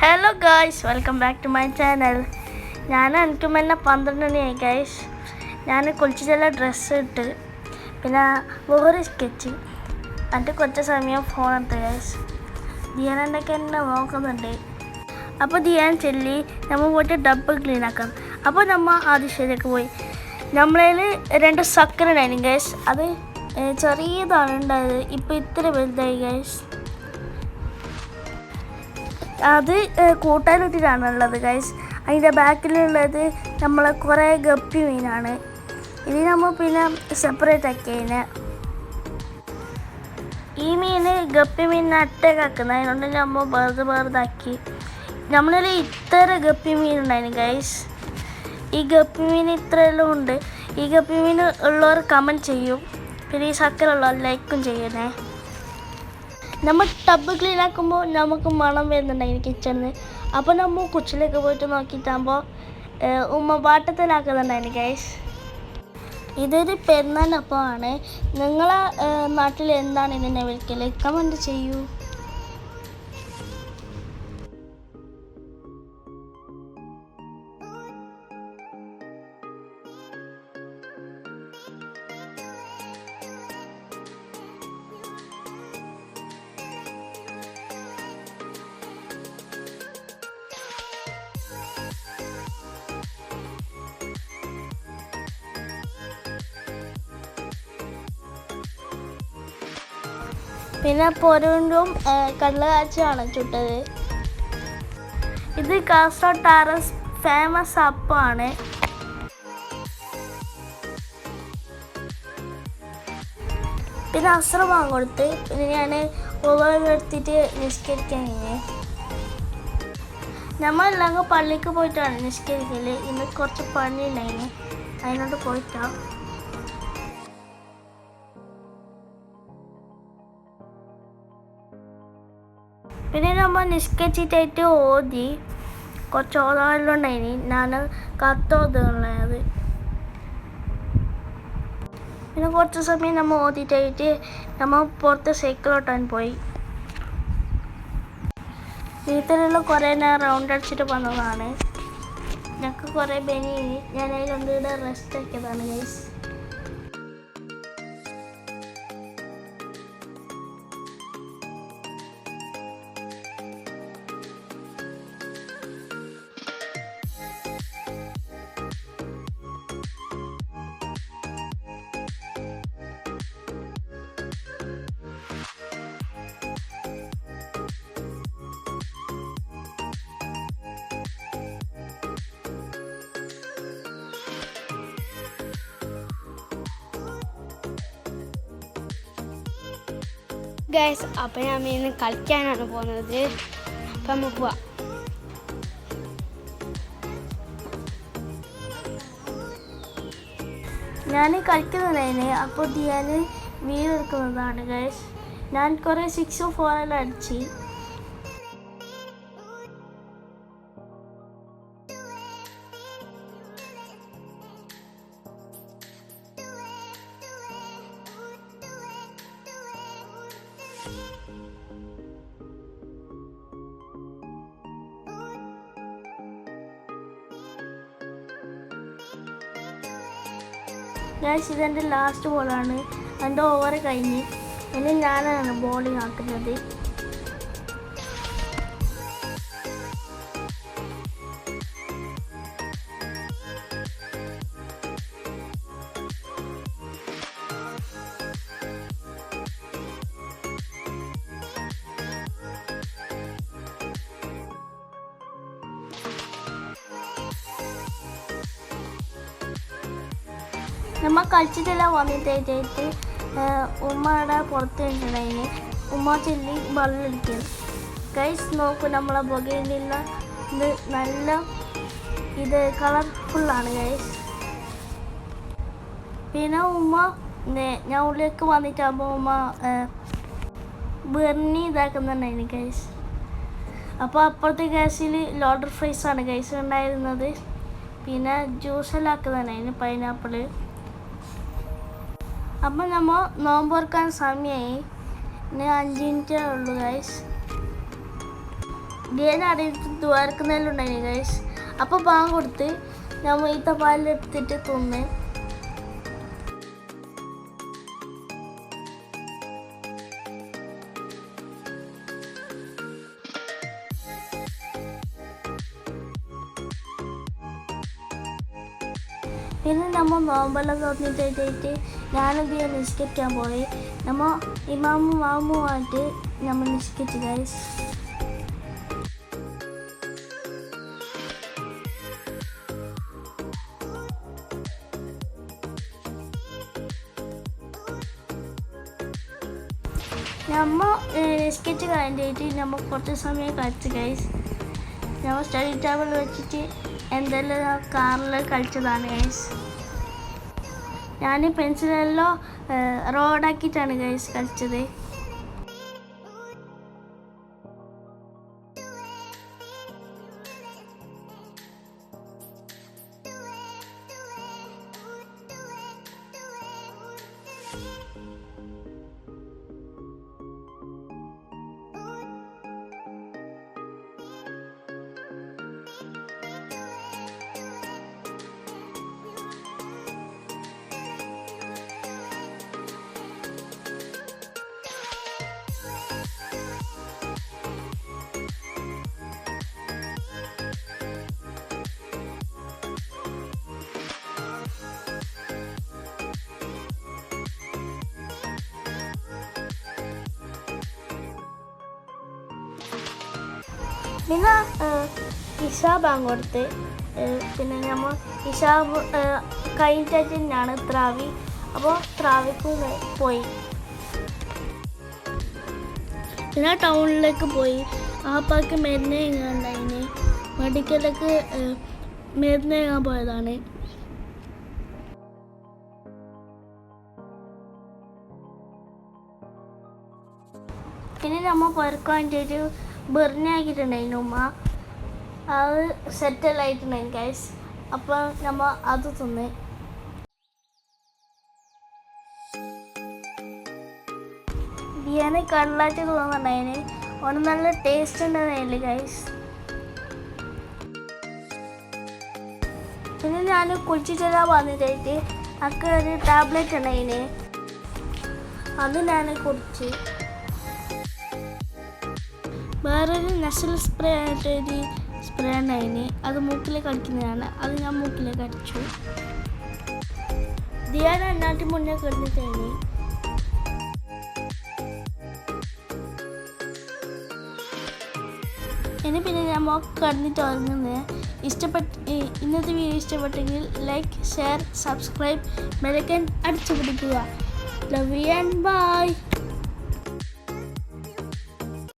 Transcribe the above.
Hello guys welcome back to my channel ഞാൻ എനിക്ക് മുന്നേ പന്ത്രണ്ട് മണിയായി ഗായ്സ് ഞാൻ കുളിച്ച് ചില ഡ്രസ്സ് ഇട്ട് പിന്നെ വേറെ സ്കെച്ച് എന്നിട്ട് കുറച്ച് സമയം ഫോൺ എടുത്ത് ഗായ്സ് ധിയാനൊക്കെ എന്നെ നോക്കുന്നുണ്ട്. അപ്പോൾ ദിയാൻ ചെല്ലി നമ്മൾ പോയിട്ട് ഡബ്ബ് ക്ലീൻ ആക്കാം. അപ്പോൾ നമ്മൾ ആദിശ്ശേരിയൊക്കെ പോയി. നമ്മളതിൽ രണ്ട് സക്കര ഉണ്ടായിരുന്നു അത് ചെറിയതാണ് ഉണ്ടായത് ഇപ്പോൾ ഇത്ര വലുതായി ഗൈസ് അത് കൂട്ടാനിട്ടിട്ടാണുള്ളത് ഗൈസ് അതിന്റെ ബാക്കിലുള്ളത് നമ്മളെ കുറേ ഗപ്പി മീനാണ്. ഇനി നമ്മൾ പിന്നെ സെപ്പറേറ്റ് ആക്കിയതിനെ ഈ മീൻ ഗപ്പി മീൻ അട്ടേക്കാക്കുന്നത് അതിനോണ്ട് നമ്മൾ വെറുതെ വെറുതാക്കി നമ്മളിൽ ഇത്ര ഗപ്പി മീൻ ഉണ്ടായിരുന്നു ഗൈസ് ഈ ഗപ്പി മീൻ ഇത്രയെല്ലാം ഉണ്ട്. ഈ ഗപ്പി മീൻ ഉള്ളവർ കമന്റ് ചെയ്യും. പിന്നെ ഈ സക്കര ഉള്ളവർ ലൈക്കും ചെയ്യണേ. നമ്മൾ ടബ് ക്ലീൻ ആക്കുമ്പോൾ നമുക്ക് മണം വരുന്നുണ്ടായിരുന്നു കിച്ചണിൽ. അപ്പോൾ നമ്മൾ കുച്ചിലേക്ക് പോയിട്ട് നോക്കിയിട്ടാകുമ്പോൾ ഉമ്മ വാട്ടത്തിലാക്കുന്നുണ്ടായിരുന്നു ഗൈസ് ഇതൊരു പെരുന്നാളപ്പമാണ് നിങ്ങളെ നാട്ടിൽ എന്താണ് ഇതിനെ വിളിക്കൽ കമന്റ് ചെയ്യൂ. പിന്നെ പൊരുണ്ടും കടല കാച്ചിയാണ് ചുട്ടത്. ഇത് കാസർഗോഡ് ടാറസ് ഫേമസ് അപ്പമാണ് പിന്നെ അസ്ത്രം കൊടുത്ത്. പിന്നെ ഞാൻ ഉപയോഗപ്പെടുത്തിയിട്ട് നിഷ്കരിക്കാൻ കഴിഞ്ഞു കഴിഞ്ഞേ നമ്മളെല്ലാം പള്ളിക്ക് പോയിട്ടാണ് നിഷ്കരിക്കൽ ഇന്ന് കുറച്ച് പണി ഉണ്ടായിരുന്നു അതിനോട് പോയിട്ടാ. പിന്നെ നമ്മൾ നിഷ്കരിച്ചിട്ടായിട്ട് ഓതി കുറച്ച് ഓതാനെല്ലാം ഉണ്ടായിനി ഞാൻ കത്തോതുള്ളത് പിന്നെ കുറച്ച് സമയം നമ്മൾ ഓതിട്ടായിട്ട് നമ്മൾ പുറത്ത് സൈക്കിൾ ഓട്ടാൻ പോയി. വീട്ടിലുള്ള കുറേ ഞാൻ റൗണ്ട് അടിച്ചിട്ട് വന്നതാണ്. ഞങ്ങൾക്ക് കുറേ ബനി ഞാൻ അതിൽ ഒന്നുകൂടെ റെസ്റ്റ് ആക്കിയതാണ് ഗൈസ് ഗൈസ് അപ്പം ഞാൻ ഇന്ന് കളിക്കാനാണ് പോകുന്നത്. അപ്പം നമുക്ക് പോവാം. ഞാൻ കളിക്കുന്നതിന് അപ്പോൾ ഞാൻ വീടെടുക്കുന്നതാണ് ഗൈസ് ഞാൻ കുറേ സിക്സും ഫോറെല്ലാം അടിച്ച് ഗൈസ് ഇതെന്റെ ലാസ്റ്റ് ബോളാണ് എന്റെ ഓവർ കഴിഞ്ഞ്. ഇനി ഞാനാണ് ബോളിംഗ് ആക്കുന്നത്. നമ്മ കളിച്ചിട്ടെല്ലാം വന്നിട്ടായിട്ട് ഉമ്മയുടെ പുറത്ത് കഴിഞ്ഞിട്ടുണ്ടായിന് ഉമ്മ ചെല്ലി വെള്ളമടിക്കും ഗൈസ് നോക്കൂ നമ്മളെ പുകയിലുള്ള ഇത് നല്ല ഇത് കളർഫുള്ളാണ് ഗൈസ് പിന്നെ ഉമ്മ ഞാൻ ഉള്ളിലേക്ക് വന്നിട്ടാകുമ്പോൾ ഉമ്മ ബെർണി ഇതാക്കുന്നുണ്ടായിന് ഗൈസ് അപ്പോൾ അപ്പുറത്തെ ഗ്യാസിൽ ലോഡർ ഫ്രൈസാണ് ഗൈസ് ഉണ്ടായിരുന്നത്. പിന്നെ ജ്യൂസെല്ലാം ആക്കുന്നുണ്ടായിന് പൈനാപ്പിൾ അപ്പം നമ്മ നോമ്പ് ഓർക്കാൻ സമയമായി ഇനി അഞ്ച് മിനിറ്റേ ഉള്ളൂ ഗൈസ് അറിയിച്ച് ദ്വാരക്കുന്നതിലുണ്ടായിന് ഗൈസ് അപ്പോൾ പാൻ കൊടുത്ത് നമ്മ ഈ പാലെടുത്തിട്ട് തിന്ന്. പിന്നെ നമ്മൾ നോമ്പെല്ലാം തുറന്നിട്ടായിട്ട് ഞാനത് നിസ്കരിക്കാൻ പോയി. നമ്മ ഇമാമും മാമുമായിട്ട് നമ്മൾ നിസ്കരിച്ചു ഗൈസ് നമ്മ നിസ്കരിച്ച് കഴിഞ്ഞിട്ട് നമ്മൾ കുറച്ച് സമയം കഴിച്ചു ഗൈസ് നമ്മൾ സ്റ്റഡി ടേബിൾ വെച്ചിട്ട് എന്തെല്ലാം കാറിൽ കളിച്ചതാണ് ഗൈസ് ഞാൻ പെൻസിലെല്ലാം റോഡാക്കിയിട്ടാണ് ഗൈസ് കളിച്ചത്. പിന്നെ ഹിസാബ് കൊടുത്ത് പിന്നെ നമ്മൾ ഹിസാബ് കഴിഞ്ഞിട്ട് ത്രാവി. അപ്പോൾ ത്രാവിക്ക് പോയി. പിന്നെ ടൗണിലേക്ക് പോയി. ആപ്പാക്ക് മരുന്ന് ഉണ്ടായിന് മെഡിക്കലേക്ക് മരുന്ന് എങ്ങാൻ പോയതാണ്? പിന്നെ നമ്മൾ പൊരക്കാൻ വേണ്ടിയിട്ട് ബിർണി ആക്കിയിട്ടുണ്ടായിരുന്നു ഉമ്മ. അത് സെറ്റൽ ആയിട്ടുണ്ടായിരുന്നു ഗൈസ് അപ്പോൾ നമ്മൾ അത് തിന്ന്. ബിരിയാണി കടലാറ്റ് തോന്നുന്നുണ്ടായിന്. ഒന്ന് നല്ല ടേസ്റ്റ് ഉണ്ടായിരുന്നില്ല ഗൈസ് പിന്നെ ഞാൻ കുഴിച്ചിട്ടാ വന്നിട്ടായിട്ട് അക്ക ഒരു ടാബ്ലറ്റ് ഉണ്ടായിന്. അത് ഞാൻ കുടിച്ച്. വേറൊരു നെസൽ സ്പ്രേ ആയിട്ട് ഒരു സ്പ്രേ ഉണ്ടായിന്. അത് മൂക്കിലേക്ക് അടിക്കുന്നതാണ് അത് ഞാൻ മൂക്കിലേക്ക് അടിച്ചു ദിയാന എന്നാട്ടി മുന്നേ കിടന്നിട്ടാണ് ഇനി പിന്നെ ഞാൻ മോക്ക് കടന്നിട്ട് ഉറങ്ങുന്നത് ഇഷ്ടപ്പെട്ട് ഇന്നത്തെ വീഡിയോ ഇഷ്ടപ്പെട്ടെങ്കിൽ ലൈക്ക് ഷെയർ സബ്സ്ക്രൈബ് മെലക്കൻ അടിച്ചു പിടിക്കുക. Love and by